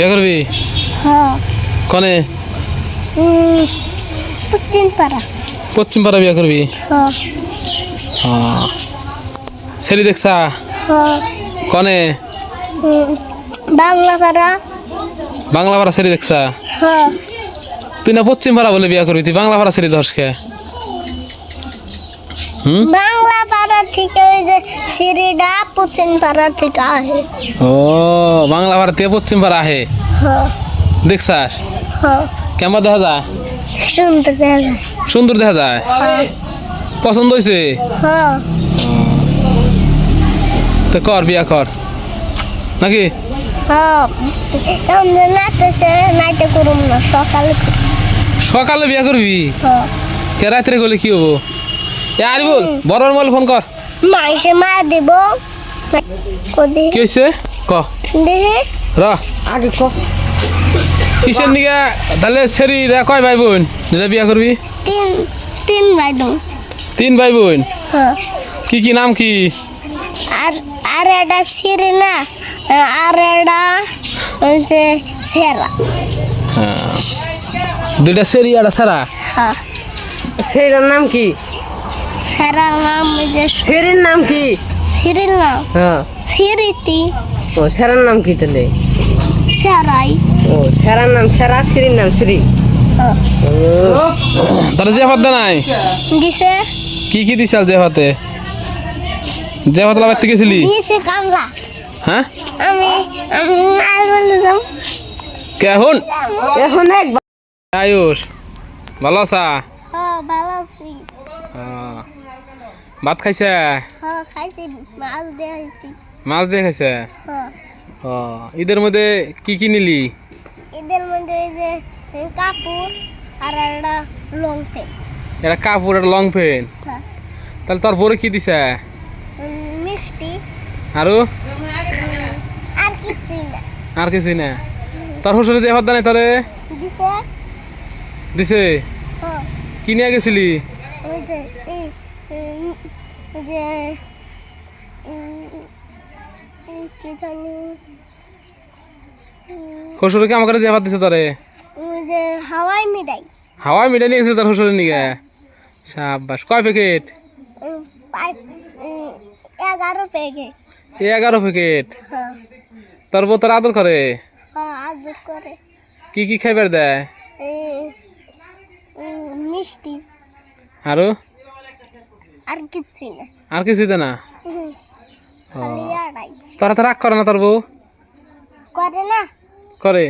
বিয়া করবি? হ্যাঁ। কনে? পশ্চিম পাড়া পশ্চিম পাড়া বিয়া করবি? হ্যাঁ। হ্যাঁ। দেখছা? হ্যাঁ। কনে? বাংলা পাড়া বাংলা পাড়া ছেলে দেখছা? হ্যাঁ। তুই না পশ্চিম পাড়া বলে বিয়া করবি? তুই বাংলা পাড়া হুম? বাংলা পাড়া থেকে ওই যে সিঁড়িটা পশ্চিম পাড়া থেকে আসে ও বাংলা পাড়া থেকে পশ্চিম পাড়া আহে? হ্যাঁ। দেখছাস? হ্যাঁ। কেমন দেখা যায়? সুন্দর দেখা যায়। হ্যাঁ। পছন্দ হয়েছে হ্যাঁ। তো কর বিয়া কর। নাকি? সকালে সকালে বিয়া করবি? কে রাত্রে গেলে কি হব? এ আজ বল বড় মোবাইল ফোন কর। মাইসে মা দিব। কদি কি হয়েছে ক। দেখে। র। আগে ক। কিসের নিকে তাহলে সেরি রে কয় ভাই বোন যেটা বিয়া করবি? তিন তিন ভাই দম তিন ভাই বোন হ্যাঁ। কি কি নাম কি? আর আর একটা সিঁড়ি না আর একটা হচ্ছে সেরা। হ্যাঁ। দুইটা সেরি আর সারা? হ্যাঁ। সেটার নাম কি? সেরার নাম যে সেরির নাম কি? সিঁড়ির নাম। হ্যাঁ। সিঁড়িতি ও সেরার নাম কি তাহলে? সেরাই। ও সেরার নাম সেরা সিরির নাম সিরি হ্যাঁ ও। তাহলে যে ভাত নাই? দিছে। কি কি দিছাল যে ভাতে যে ভাত লাগাতে গেছিলি? দিয়েছে কামলা। হ্যাঁ? আমি আমি আর বলে যাও কেহন এখন? এক আয়ুষ ভালো আছা? হ্যাঁ ভালো আছি। হ্যাঁ। ভাত খাইছে? হ্যাঁ মাছ দিয়ে খাইছে। হ্যাঁ। ও ঈদের মধ্যে কি কি নিলি? এদের মধ্যে ওই যে কাপড় আর একটা লং পেন এটা কাপড় লং হ্যাঁ। তাহলে তোর বড় কি দিছে? উম, মিষ্টি। আরও? আর কিছুই না। আর কিছুই না। তোর শ্বশুরে যে ভাত নাই তাহলে? দিছে? দিছে? হ্যাঁ। গেছিলি ওই যে যে কি জানি শ্বশুরকে ভাত দিছে তোরে? যে হাওয়াই মিঠাই। হাওয়াই মিঠাই নিয়ে গেছিল তোর শ্বশুরের নিকে সাবাস কয় প্যাকেট? এগারো প্যাকেট। এগারো প্যাকেট? হ্যাঁ। তোর বউ তোর আদর করে? হ্যাঁ আদর করে। কি কি খাইবার দেয়? মিষ্টি। আরও? আর কিছুই না। আর কিছুই না? তোরা তো রাগ করে না তোর বউ? করে না। করে?